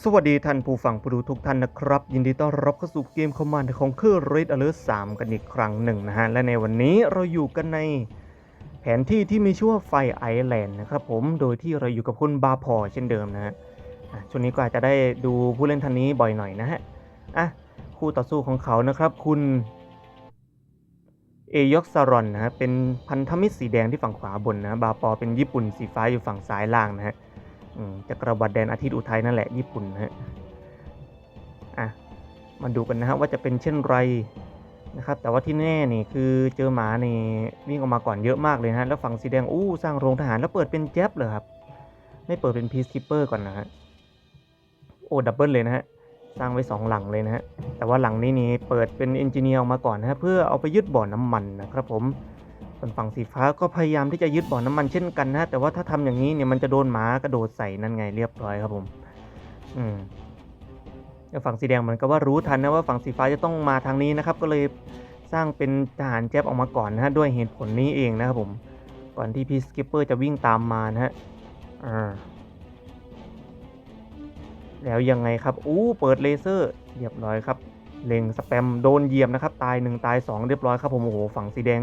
สวัสดีท่านผู้ฟังผู้ดูทุกท่านนะครับ ยินดีต้อนรับเข้าสู่เกมคอมมานด์ของเครือ Red Alert 3 กันอีกครั้งหนึ่งนะฮะ และในวันนี้เราอยู่กันในแผนที่ที่มีชื่อว่าไฟไอแลนด์นะครับผมโดยที่เราอยู่กับคุณบาพอเช่นเดิมนะฮะอะช่วงนี้ก็อาจจะได้ดูผู้เล่นท่านนี้บ่อยหน่อยนะฮะอะคู่ต่อสู้ของเขานะครับคุณเอยอกซารอนนะฮะเป็นพันธมิตรสีแดงที่ฝั่งขวาบนนะบาปอเป็นญี่ปุ่นสีฟ้าอยู่ฝั่งซ้ายล่างนะฮะ จักรวรรดิแดนอาทิตย์อุทัยนั่นแหละญี่ปุ่นนะฮะอะมาดูกันนะฮะว่าจะเป็นเช่นไรนะครับแต่ว่าที่แน่นี่คือเจอหมานี่วิ่งออกมาก่อนเยอะมากเลยนะฮะแล้วฝั่งสีแดงอู้สร้างโรงทหารแล้วเปิดเป็นแจ๊บเลยครับ ไม่เปิดเป็นพีซคิปเปอร์ก่อนนะฮะโอ้ดับเบิลเลยนะฮะสร้างไว้สองหลังเลยนะฮะแต่ว่าหลังนี้นี่เปิดเป็นเอนจิเนียร์ออกมาก่อนนะฮะเพื่อเอาไปยึดบ่อน้ำมันนะครับผม ส่วนฝั่งสีฟ้าก็พยายามที่จะยึดบ่อน้ำมันเช่นกันนะ แต่ว่าถ้าทำอย่างนี้เนี่ยมันจะโดนหมากระโดดใส่นั่นไงเรียบร้อยครับผม อืมฝั่งสีแดงเหมันก็ว่ารู้ทันนะว่าฝั่งสีฟ้าจะต้องมาทางนี้นะครับ ก็เลยสร้างเป็นทหารแจ๊บออกมาก่อนนะฮะด้วยเหตุผลนี้เองนะครับผม ก่อนที่พีสกิปเปอร์จะวิ่งตามมานะฮะอ่าแล้วยังไงครับ อู้ เปิดเลเซอร์ เรียบร้อยครับ เล็งสแปมโดนเหยียบนะครับ ตายหนึ่งตายสองเรียบร้อยครับผมโอ้โหฝั่งสีแดง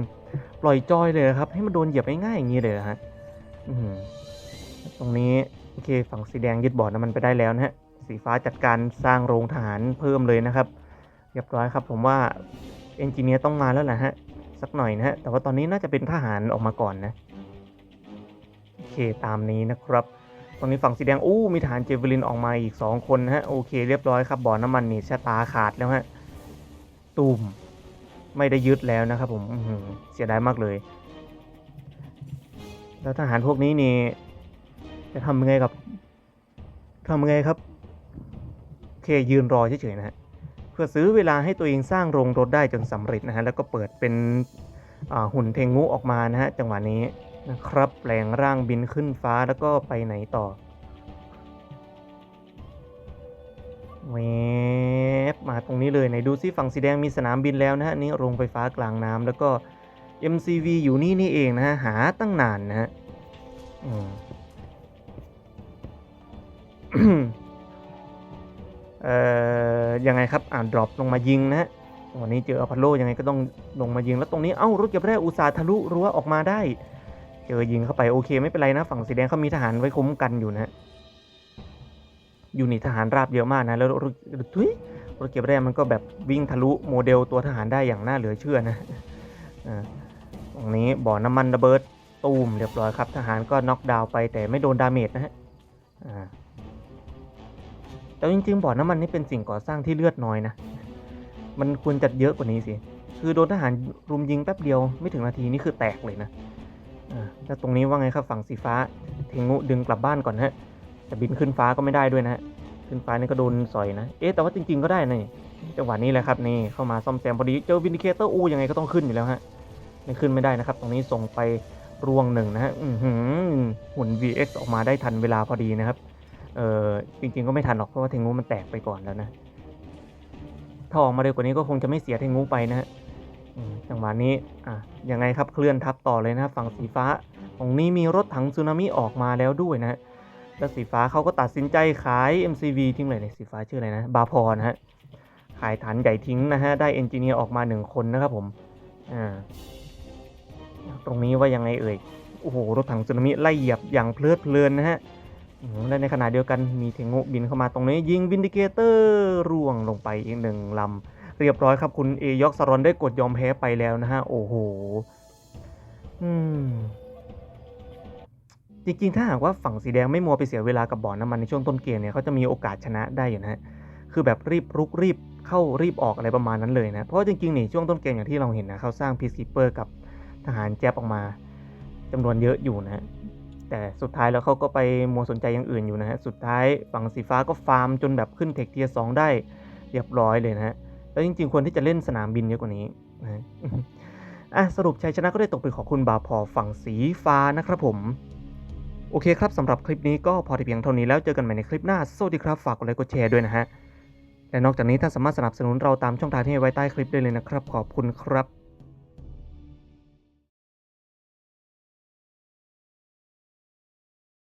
ปล่อยจอยเลยนะครับ ให้มันโดนเหยียบง่ายๆอย่างนี้เลยนะฮะตรงนี้โอเคฝั่งสีแดงยึดบอร์ดน้ำมันไปได้แล้วนะฮะสีฟ้าจัดการสร้างโรงทหารเพิ่มเลยนะครับ เรียบร้อยครับ ผมว่าเอนจิเนียร์ต้องมาแล้วแหละฮะสักหน่อยนะฮะแต่ว่าตอนนี้น่าจะเป็นทหารออกมาก่อนนะโอเคตามนี้นะครับ ตรงนี้ฝั่งสีแดงอู้มีทหารเจเวลินออกมาอีก 2 คนฮะโอเคเรียบร้อยครับบ่อน้ำมันนี่ชะตาขาดแล้วฮะตูมไม่ได้ยึดแล้วนะครับผมอืเสียดายมากเลย แล้วทหารพวกนี้นี่ จะทำยังไงกับทำยังไงครับเคยืนรอเฉยๆนะฮะเพื่อซื้อเวลาให้ตัวเองสร้างโรงรถได้จนสำเร็จนะฮะแล้วก็เปิดเป็นหุ่นเทงุออกมานะฮะจังหวะนี้ นะครับแปลงร่างบินขึ้นฟ้าแล้วก็ไปไหนต่อเวบมาตรงนี้เลยไหนดูซิฝั่งสีแดงมีสนามบินแล้วนะฮะนี่โรงไฟฟ้ากลางน้ำแล้วก็ MCV อยู่นี่นี่เองนะฮะ หาตั้งนานนะฮะเอ่อยังไงครับอ่านดรอปลงมายิงนะฮะวันนี้เจออพอลโลยังไงก็ต้องลงมายิงแล้วตรงนี้เอ้ารถเก็บแร่อุตสาห์ทะลุรั้วออกมาได้ เจอยิงเข้าไปโอเคไม่เป็นไรนะ ฝั่งสีแดงเขามีทหารไว้คุ้มกันอยู่นะอยู่นี่ทหารราบเยอะมากนะ แล้วรถุยรถเก็บแร่มันก็แบบวิ่งทะลุโมเดลตัวทหารได้อย่างน่าเหลือเชื่อนะตรงนี้บ่อน้ำมันระเบิดตูมเรียบร้อยครับ ทหารก็น็อกดาวน์ไปแต่ไม่โดนดาเมจนะฮะแต่จริงๆบ่อน้ำมันนี่เป็นสิ่งก่อสร้างที่เลือดน้อยนะ มันควรจะเยอะกว่านี้สิ คือโดนทหารรุมยิงแป๊บเดียวไม่ถึงนาทีนี่คือแตกเลยนะ แล้วตรงนี้ว่าไงครับฝั่งสีฟ้า เทงุดึงกลับบ้านก่อนนะฮะแต่บินขึ้นฟ้าก็ไม่ได้ด้วยนะฮะขึ้นฟ้านี่ก็โดนสอยนะ เอ๊ะแต่ว่าจริง ๆก็ได้นะนี่จังหวะนี้แหละครับนี่เข้ามาซ่อมแซมพอดีเจอวินดิเคเตอร์อูยังไงก็ต้องขึ้นอยู่แล้วฮะไม่ขึ้นไม่ได้นะครับ ตรงนี้ส่งไปรวงหนึ่งนะฮะหุ่น VX ออกมาได้ทันเวลาพอดีนะครับ เออจริง ๆก็ไม่ทันหรอกเพราะว่าเทงูมันแตกไปก่อนแล้วนะถ้าออกมาเร็วกว่านี้ก็คงจะไม่เสียเทงูไปนะฮะ จังหวะนี้อะยังไงครับเคลื่อนทับต่อเลยนะฝั่งสีฟ้าตรงนี้มีรถถังสึนามิออกมาแล้วด้วยนะแล้วสีฟ้าเขาก็ตัดสินใจขาย MCV ทิ้งเลยเนี่ยสีฟ้าชื่ออะไรนะบาพอนะฮะขายฐานใหญ่ทิ้งนะฮะได้เอนจิเนียร์ออกมาหนึ่งคนนะครับผมอ่าตรงนี้ว่ายังไงเอ่ยโอ้โหรถถังสึนามิไล่เหยียบอย่างเพลิดเพลินนะฮะและในขณะเดียวกันมีเทงุบินเข้ามาตรงนี้ยิงวินดิเคเตอร์ร่วงลงไปอีกหนึ่งลำ เรียบร้อยครับคุณเอยอกซารอนได้กดยอมแพ้ไปแล้วนะฮะ โอ้โห อืม จริงๆ ถ้าหากว่าฝั่งสีแดงไม่มัวไปเสียเวลากับบ่อน้ำมันในช่วงต้นเกมเนี่ยเขาจะมีโอกาสชนะได้อยู่นะฮะ คือแบบรีบรุกรีบเข้ารีบออกอะไรประมาณนั้นเลยนะ เพราะว่าจริงๆนี่ช่วงต้นเกมอย่างที่เราเห็นนะเขาสร้างพีซคิปเปอร์กับทหารแจ๊บออกมาจำนวนเยอะอยู่นะฮะแต่สุดท้ายแล้วเขาก็ไปมัวสนใจอย่างอื่นอยู่นะฮะ สุดท้ายฝั่งสีฟ้าก็ฟาร์มจนแบบขึ้นเทคเทียสองได้เรียบร้อยเลยนะฮะ แล้วจริงๆควรที่จะเล่นสนามบินเยอะกว่านี้นะฮะอะสรุปชัยชนะก็ได้ตกเป็นของคุณบาพอฝั่งสีฟ้านะครับผมโอเคครับสำหรับคลิปนี้ก็พอที่เพียงเท่านี้แล้วเจอกันใหม่ในคลิปหน้าสวัสดีครับฝากกดไลค์กดแชร์ด้วยนะฮะและนอกจากนี้ท่านสามารถสนับสนุนเราตามช่องทางที่ไว้ใต้คลิปได้เลยนะครับ ขอบคุณครับ